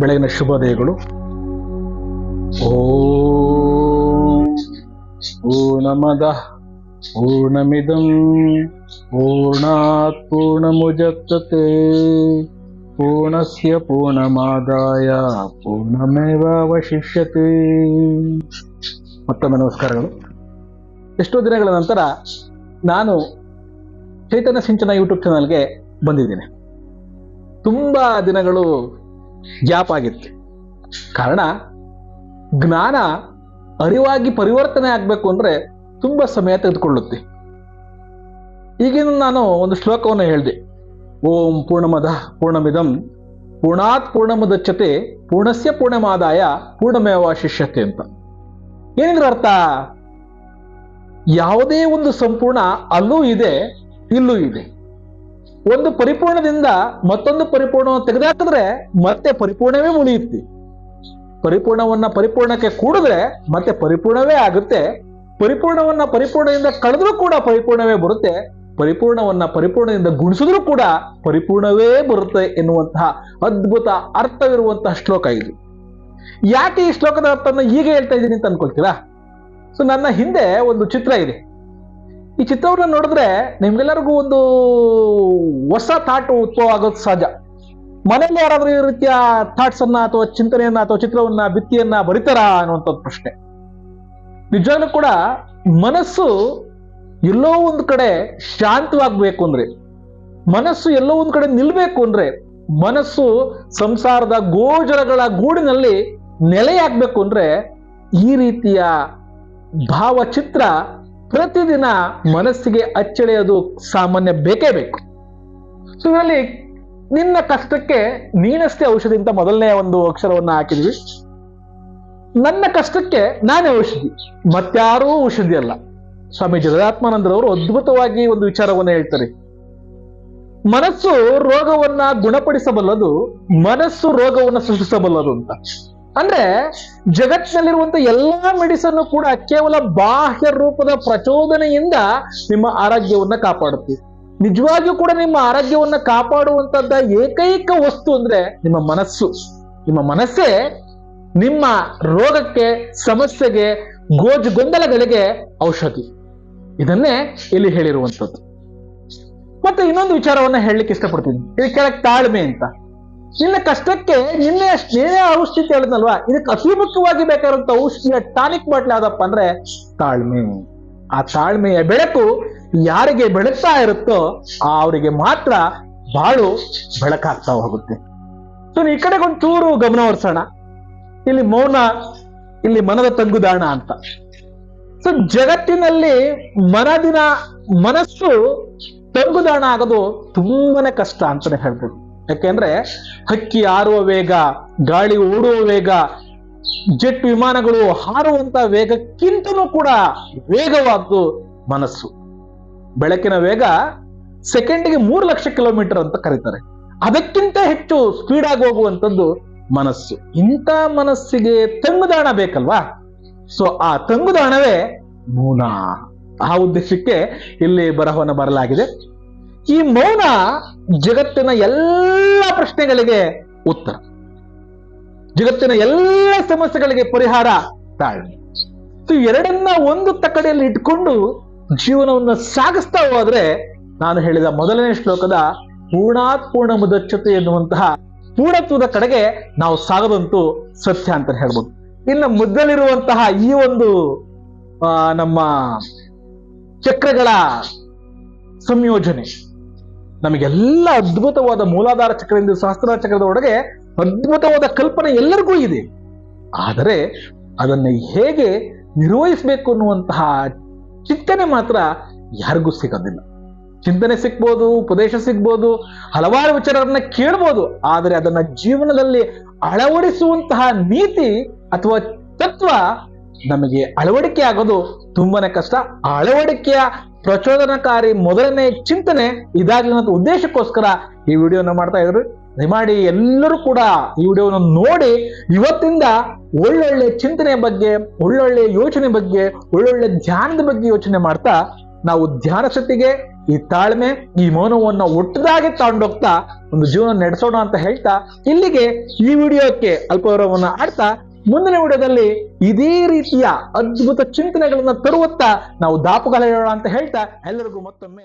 ಬೆಳಗಿನ ಶುಭೋದಯಗಳು ಓಂ ಪೂರ್ಣಮದ ಪೂರ್ಣಮಿದಂ ಪೂರ್ಣಾತ್ ಪೂರ್ಣಮುಜತ್ತತೆ. ಪೂರ್ಣಸ್ಯ ಪೂರ್ಣಮಾದಾಯ ಪೂರ್ಣಮೇವಾವಶಿಷ್ಯತೆ ಮತ್ತೊಮ್ಮೆ ನಮಸ್ಕಾರಗಳು. ಎಷ್ಟೋ ದಿನಗಳ ನಂತರ ನಾನು ಚೈತನ್ಯ ಸಿಂಚನ ಯೂಟ್ಯೂಬ್ ಚಾನಲ್ಗೆ ಬಂದಿದ್ದೀನಿ. ತುಂಬ ದಿನಗಳು ಗ್ಯಾಪ್ ಆಗಿತ್ತು. ಕಾರಣ, ಜ್ಞಾನ ಅರಿವಾಗಿ ಪರಿವರ್ತನೆ ಆಗಬೇಕು ಅಂದರೆ ತುಂಬ ಸಮಯ ತೆಗೆದುಕೊಳ್ಳುತ್ತೆ. ಈಗಿನ ನಾನು ಒಂದು ಶ್ಲೋಕವನ್ನು ಹೇಳಿದೆ. ಓಂ ಪೂರ್ಣಮದ ಪೂರ್ಣಮಿದಂ ಪೂರ್ಣಾತ್ ಪೂರ್ಣಮದಚ್ಚತೆ ಪೂರ್ಣಸ್ಯ ಪೂರ್ಣಮಾದಾಯ ಪೂರ್ಣಮೇವ ಶಿಷ್ಯತೆ ಅಂತ. ಏನಿದ್ರ ಅರ್ಥ? ಯಾವುದೇ ಒಂದು ಸಂಪೂರ್ಣ ಅಲ್ಲೂ ಇದೆ, ಇಲ್ಲೂ ಇದೆ. ಒಂದು ಪರಿಪೂರ್ಣದಿಂದ ಮತ್ತೊಂದು ಪರಿಪೂರ್ಣವನ್ನು ತೆಗೆದುಹಾಕಿದ್ರೆ ಮತ್ತೆ ಪರಿಪೂರ್ಣವೇ ಉಳಿಯುತ್ತೆ ಪರಿಪೂರ್ಣವನ್ನ ಪರಿಪೂರ್ಣಕ್ಕೆ ಕೂಡಿದ್ರೆ ಮತ್ತೆ ಪರಿಪೂರ್ಣವೇ ಆಗುತ್ತೆ. ಪರಿಪೂರ್ಣವನ್ನ ಪರಿಪೂರ್ಣದಿಂದ ಕಳೆದ್ರೂ ಕೂಡ ಪರಿಪೂರ್ಣವೇ ಬರುತ್ತೆ. ಪರಿಪೂರ್ಣವನ್ನ ಪರಿಪೂರ್ಣದಿಂದ ಗುಣಿಸಿದ್ರೂ ಕೂಡ ಪರಿಪೂರ್ಣವೇ ಬರುತ್ತೆ ಎನ್ನುವಂತಹ ಅದ್ಭುತ ಅರ್ಥವಿರುವಂತಹ ಶ್ಲೋಕ ಇದು. ಯಾಕೆ ಈ ಶ್ಲೋಕದ ಅರ್ಥವನ್ನು ಈಗ ಹೇಳ್ತಾ ಇದ್ದೀನಿ ಅಂತ ಅನ್ಕೊಳ್ತೀರಾ? ಸೊ ನನ್ನ ಹಿಂದೆ ಒಂದು ಚಿತ್ರ ಇದೆ. ಈ ಚಿತ್ರವನ್ನ ನೋಡಿದ್ರೆ ನಿಮ್ಗೆಲ್ಲರಿಗೂ ಒಂದು ಹೊಸ ಥಾಟ್ ಉತ್ಪವ ಆಗೋದು ಸಹಜ. ಮನೆಯಲ್ಲಿ ಯಾರಾದ್ರೂ ಈ ರೀತಿಯ ಥಾಟ್ಸ್ ಅನ್ನ ಅಥವಾ ಚಿಂತನೆಯನ್ನ ಅಥವಾ ಚಿತ್ರವನ್ನ, ಭಿತ್ತಿಯನ್ನ ಬರಿತಾರ ಅನ್ನುವಂಥದ್ದು ಪ್ರಶ್ನೆ. ನಿಜವಾಗ್ಲೂ ಕೂಡ ಮನಸ್ಸು ಎಲ್ಲೋ ಒಂದು ಕಡೆ ಶಾಂತವಾಗಬೇಕು ಅಂದ್ರೆ, ಮನಸ್ಸು ಎಲ್ಲೋ ಒಂದು ಕಡೆ ನಿಲ್ಬೇಕು ಅಂದ್ರೆ, ಮನಸ್ಸು ಸಂಸಾರದ ಗೋಜರಗಳ ಗೂಡಿನಲ್ಲಿ ನೆಲೆಯಾಗಬೇಕು ಅಂದ್ರೆ ಈ ರೀತಿಯ ಭಾವಚಿತ್ರ ಪ್ರತಿದಿನ ಮನಸ್ಸಿಗೆ ಅಚ್ಚಳಿಯೋದು ಸಾಮಾನ್ಯ ಬೇಕೇ ಬೇಕು. ಸೊ ಇದರಲ್ಲಿ ನಿನ್ನ ಕಷ್ಟಕ್ಕೆ ನೀನಷ್ಟೇ ಔಷಧಿ ಅಂತ ಮೊದಲನೇ ಒಂದು ಅಕ್ಷರವನ್ನ ಹಾಕಿದ್ವಿ. ನನ್ನ ಕಷ್ಟಕ್ಕೆ ನಾನೇ ಔಷಧಿ. ಮತ್ತಾರೂ ಔಷಧಿ ಅಲ್ಲ. ಸ್ವಾಮಿ ಜಗದಾತ್ಮಾನಂದರವರು ಅದ್ಭುತವಾಗಿ ಒಂದು ವಿಚಾರವನ್ನ ಹೇಳ್ತಾರೆ. ಮನಸ್ಸು ರೋಗವನ್ನ ಗುಣಪಡಿಸಬಲ್ಲದು, ಮನಸ್ಸು ರೋಗವನ್ನ ಸೃಷ್ಟಿಸಬಲ್ಲದು ಅಂತ. ಅಂದ್ರೆ ಜಗತ್ತಿನಲ್ಲಿರುವಂತ ಎಲ್ಲಾ ಮೆಡಿಸನ್ ಕೂಡ ಕೇವಲ ಬಾಹ್ಯ ರೂಪದ ಪ್ರಚೋದನೆಯಿಂದ ನಿಮ್ಮ ಆರೋಗ್ಯವನ್ನ ಕಾಪಾಡುತ್ತೆ. ನಿಜವಾಗಿಯೂ ಕೂಡ ನಿಮ್ಮ ಆರೋಗ್ಯವನ್ನ ಕಾಪಾಡುವಂತದ್ದ ಏಕೈಕ ವಸ್ತು ಅಂದ್ರೆ ನಿಮ್ಮ ಮನಸ್ಸು. ನಿಮ್ಮ ಮನಸ್ಸೇ ನಿಮ್ಮ ರೋಗಕ್ಕೆ, ಸಮಸ್ಯೆಗೆ, ಗೋಜು ಗೊಂದಲಗಳಿಗೆ ಔಷಧಿ. ಇದನ್ನೇ ಇಲ್ಲಿ ಹೇಳಿರುವಂಥದ್ದು ಮತ್ತೆ ಇನ್ನೊಂದು ವಿಚಾರವನ್ನ ಹೇಳಲಿಕ್ಕೆ ಇಷ್ಟಪಡ್ತೀನಿ. ಇದು ಕೆಳಗೆ ತಾಳ್ಮೆ ಅಂತ. ನಿನ್ನ ಕಷ್ಟಕ್ಕೆ ನಿನ್ನೆ ಸ್ನೇಹ ಔಷಧಿ ಹೇಳಿದ್ನಲ್ವಾ ಇದಕ್ಕೆ ಅತಿ ಮುಖ್ಯವಾಗಿ ಬೇಕಾದಂತ ಔಷಧಿಯ ಟಾನಿಕ್ ಬಾಟ್ಲ್ ಯಾವ್ದಪ್ಪ ಅಂದ್ರೆ ತಾಳ್ಮೆ. ಆ ತಾಳ್ಮೆಯ ಬೆಳಕು ಯಾರಿಗೆ ಬೆಳಗ್ತಾ ಇರುತ್ತೋ ಆ ಅವರಿಗೆ ಮಾತ್ರ ಬಾಳು ಬೆಳಕಾಗ್ತಾ ಹೋಗುತ್ತೆ. ಸೊ ಈ ಕಡೆಗೆ ಚೂರು ಗಮನ ಹರಿಸೋಣ. ಇಲ್ಲಿ ಮೌನ, ಇಲ್ಲಿ ಮನದ ತಂಗುದಾಣ ಅಂತ. ಸೊ ಜಗತ್ತಿನಲ್ಲಿ ಮನದಿನ ಮನಸ್ಸು ತಂಗುದಾಣ ಆಗೋದು ತುಂಬಾನೇ ಕಷ್ಟ ಅಂತಾನೆ ಹೇಳ್ಬೋದು. ಯಾಕೆಂದ್ರೆ ಹಕ್ಕಿ ಹಾರುವ ವೇಗ, ಗಾಳಿ ಓಡುವ ವೇಗ, ಜೆಟ್ ವಿಮಾನಗಳು ಹಾರುವಂತ ವೇಗಕ್ಕಿಂತಲೂ ಕೂಡ ವೇಗವಾದ್ದು ಮನಸ್ಸು. ಬೆಳಕಿನ ವೇಗ ಸೆಕೆಂಡ್ಗೆ ಮೂರು ಲಕ್ಷ ಕಿಲೋಮೀಟರ್ ಅಂತ ಕರೀತಾರೆ. ಅದಕ್ಕಿಂತ ಹೆಚ್ಚು ಸ್ಪೀಡ್ ಆಗಿ ಹೋಗುವಂಥದ್ದು ಮನಸ್ಸು. ಇಂಥ ಮನಸ್ಸಿಗೆ ತಂಗುದಾಣ ಬೇಕಲ್ವಾ? ಸೊ ಆ ತಂಗುದಾಣವೇ ಮೌನ ಆ ಉದ್ದೇಶಕ್ಕೆ ಇಲ್ಲಿ ಬರಹವನ್ನು ಬರಲಾಗಿದೆ ಈ ಮೌನ ಜಗತ್ತಿನ ಎಲ್ಲ ಪ್ರಶ್ನೆಗಳಿಗೆ ಉತ್ತರ. ಜಗತ್ತಿನ ಎಲ್ಲ ಸಮಸ್ಯೆಗಳಿಗೆ ಪರಿಹಾರ ತಾಳ್ಮೆ. ಎರಡನ್ನ ಒಂದು ತಕ್ಕಡಿಯಲ್ಲಿ ಇಟ್ಕೊಂಡು ಜೀವನವನ್ನ ಸಾಗಿಸ್ತಾ ಹೋದ್ರೆ ನಾನು ಹೇಳಿದ ಮೊದಲನೇ ಶ್ಲೋಕದ ಪೂರ್ಣಾತ್ಪೂರ್ಣ ಮುದಚ್ಚತೆ ಎನ್ನುವಂತಹ ಪೂರ್ಣತ್ವದ ಕಡೆಗೆ ನಾವು ಸಾಗದಂತೂ ಸತ್ಯ ಅಂತ ಹೇಳ್ಬೋದು. ಇನ್ನು ಮುದ್ದಲಿರುವಂತಹ ಈ ಒಂದು ನಮ್ಮ ಚಕ್ರಗಳ ಸಂಯೋಜನೆ ನಮಗೆಲ್ಲ ಅದ್ಭುತವಾದ ಮೂಲಾಧಾರ ಚಕ್ರದಿಂದ ಸಹಸ್ರ ಚಕ್ರದ ಒಳಗೆ ಅದ್ಭುತವಾದ ಕಲ್ಪನೆ ಎಲ್ಲರಿಗೂ ಇದೆ. ಆದರೆ ಅದನ್ನು ಹೇಗೆ ನಿರ್ವಹಿಸಬೇಕು ಅನ್ನುವಂತಹ ಚಿಂತನೆ ಮಾತ್ರ ಯಾರಿಗೂ ಸಿಗೋದಿಲ್ಲ. ಚಿಂತನೆ ಸಿಗ್ಬೋದು, ಉಪದೇಶ ಸಿಗ್ಬೋದು, ಹಲವಾರು ವಿಚಾರಗಳನ್ನ ಕೇಳ್ಬೋದು, ಆದರೆ ಅದನ್ನ ಜೀವನದಲ್ಲಿ ಅಳವಡಿಸುವಂತಹ ನೀತಿ ಅಥವಾ ತತ್ವ ನಮಗೆ ಅಳವಡಿಕೆ ಆಗೋದು ತುಂಬಾನೇ ಕಷ್ಟ. ಅಳವಡಿಕೆಯ ಪ್ರಚೋದನಕಾರಿ ಮೊದಲನೇ ಚಿಂತನೆ ಇದಾಗಲಿ ಅನ್ನೋ ಉದ್ದೇಶಕ್ಕೋಸ್ಕರ ಈ ವಿಡಿಯೋನ ಮಾಡ್ತಾ ಇದ್ರು. ದಯಮಾಡಿ ಎಲ್ಲರೂ ಕೂಡ ಈ ವಿಡಿಯೋವನ್ನು ನೋಡಿ, ಇವತ್ತಿಂದ ಒಳ್ಳೊಳ್ಳೆ ಚಿಂತನೆ ಬಗ್ಗೆ, ಒಳ್ಳೊಳ್ಳೆ ಯೋಚನೆ ಬಗ್ಗೆ, ಒಳ್ಳೊಳ್ಳೆ ಧ್ಯಾನದ ಬಗ್ಗೆ ಯೋಚನೆ ಮಾಡ್ತಾ, ನಾವು ಧ್ಯಾನ ಶಕ್ತಿಗೆ ಈ ತಾಳ್ಮೆ, ಈ ಮೌನವನ್ನ ಒಟ್ಟದಾಗಿ ತಗೊಂಡೋಗ್ತಾ ಒಂದು ಜೀವನ ನಡೆಸೋಣ ಅಂತ ಹೇಳ್ತಾ, ಇಲ್ಲಿಗೆ ಈ ವಿಡಿಯೋಕ್ಕೆ ಅಲ್ಪವರವನ್ನ ಆಡ್ತಾ ಮುಂದಿನ ವಿಡಿಯೋದಲ್ಲಿ ಇದೇ ರೀತಿಯ ಅದ್ಭುತ ಚಿಂತನೆಗಳನ್ನ ತರುವತ್ತ ನಾವು ದಾಪುಗಾಲ ಅಂತ ಹೇಳ್ತಾ ಎಲ್ಲರಿಗೂ ಮತ್ತೊಮ್ಮೆ.